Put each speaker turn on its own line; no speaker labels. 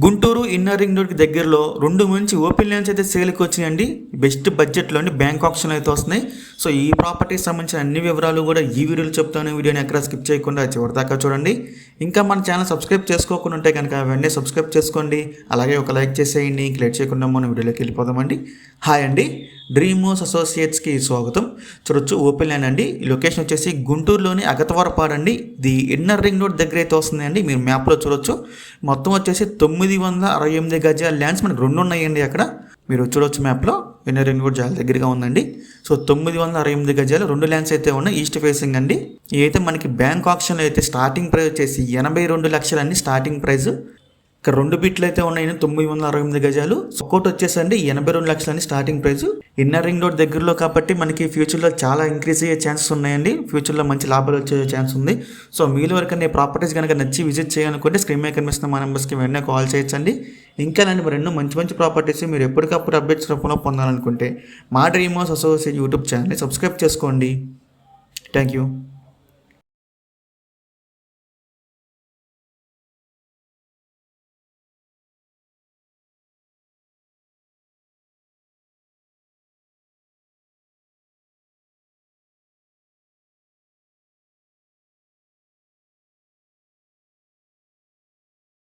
Guntur inner ring రోడ్కి దగ్గరలో రెండు మంచి ఓపెన్ ల్యాండ్స్ అయితే సేల్కి వచ్చినాయండి. బెస్ట్ బడ్జెట్లోని బ్యాంక్ ఆప్షన్ అయితే వస్తున్నాయి. సో ఈ ప్రాపర్టీకి సంబంధించిన అన్ని వివరాలు కూడా ఈ వీడియోలో చెప్తాను. వీడియోని ఎక్కడ స్కిప్ చేయకుండా చివరి దాకా చూడండి. ఇంకా మన ఛానల్ సబ్స్క్రైబ్ చేసుకోకుండా ఉంటే కనుక వెంటనే సబ్స్క్రైబ్ చేసుకోండి. అలాగే ఒక లైక్ చేసేయండి. లేట్ చేయకుండా మనం వీడియోలోకి వెళ్ళిపోదామండి. హాయ్ అండి. డ్రీమోస్ అసోసియేట్స్కి స్వాగతం. చూడొచ్చు ఓపెన్ ల్యాండ్ అండి లొకేషన్ వచ్చేసి గుంటూరులోని అగతవరపాడు అండి ఇది ఇన్నర్ రింగ్ రోడ్ దగ్గర అయితే వస్తుంది అండి మీరు మ్యాప్లో చూడొచ్చు. మొత్తం వచ్చేసి తొమ్మిది వందల అరవై ఎనిమిది గజాల ల్యాండ్స్ మనకు రెండు ఉన్నాయండి అక్కడ. మీరు చూడొచ్చు మ్యాప్లో. ఇన్నర్ రింగ్ రోడ్ చాలా దగ్గరగా ఉందండి. సో తొమ్మిది వందల అరవై ఎనిమిది గజాలు రెండు ల్యాండ్స్ అయితే ఉన్నాయి. ఈస్ట్ ఫేసింగ్ అండి. ఇదైతే మనకి బ్యాంక్ ఆప్షన్లో అయితే స్టార్టింగ్ ప్రైస్ వచ్చేసి ఎనభై రెండు లక్షలండి స్టార్టింగ్ ప్రైస్. ఇక్కడ రెండు బిట్లు అయితే ఉన్నాయి తొమ్మిది వందల అరవై ఎనిమిది గజాలు. ఒక్కోటి వచ్చేసండి ఎనభై రెండు లక్షలని starting price. Inner ring road దగ్గరలో కాబట్టి మనకి ఫ్యూచర్లో చాలా ఇంక్రీజ్ అయ్యే ఛాన్సెస్ ఉన్నాయండి. ఫ్యూచర్లో మంచి లాభాలు వచ్చే ఛాన్స్ ఉంది. సో మీలో ఎవరికైనా ప్రాపర్టీస్ కనుక నచ్చి విజిట్ చేయాలనుకుంటే స్క్రీన్ మీద కనిపిస్తున్న మా నెంబర్స్కి వెంటనే కాల్ చేయొచ్చండి. ఇంకా లాంటి రెండు మంచి మంచి ప్రాపర్టీస్ మీరు ఎప్పటికప్పుడు అప్డేట్స్ రూపంలో పొందాలనుకుంటే మా డ్రీమోస్ అసోసియేట్ యూట్యూబ్ ఛానల్ని సబ్స్క్రైబ్ చేసుకోండి. Thank you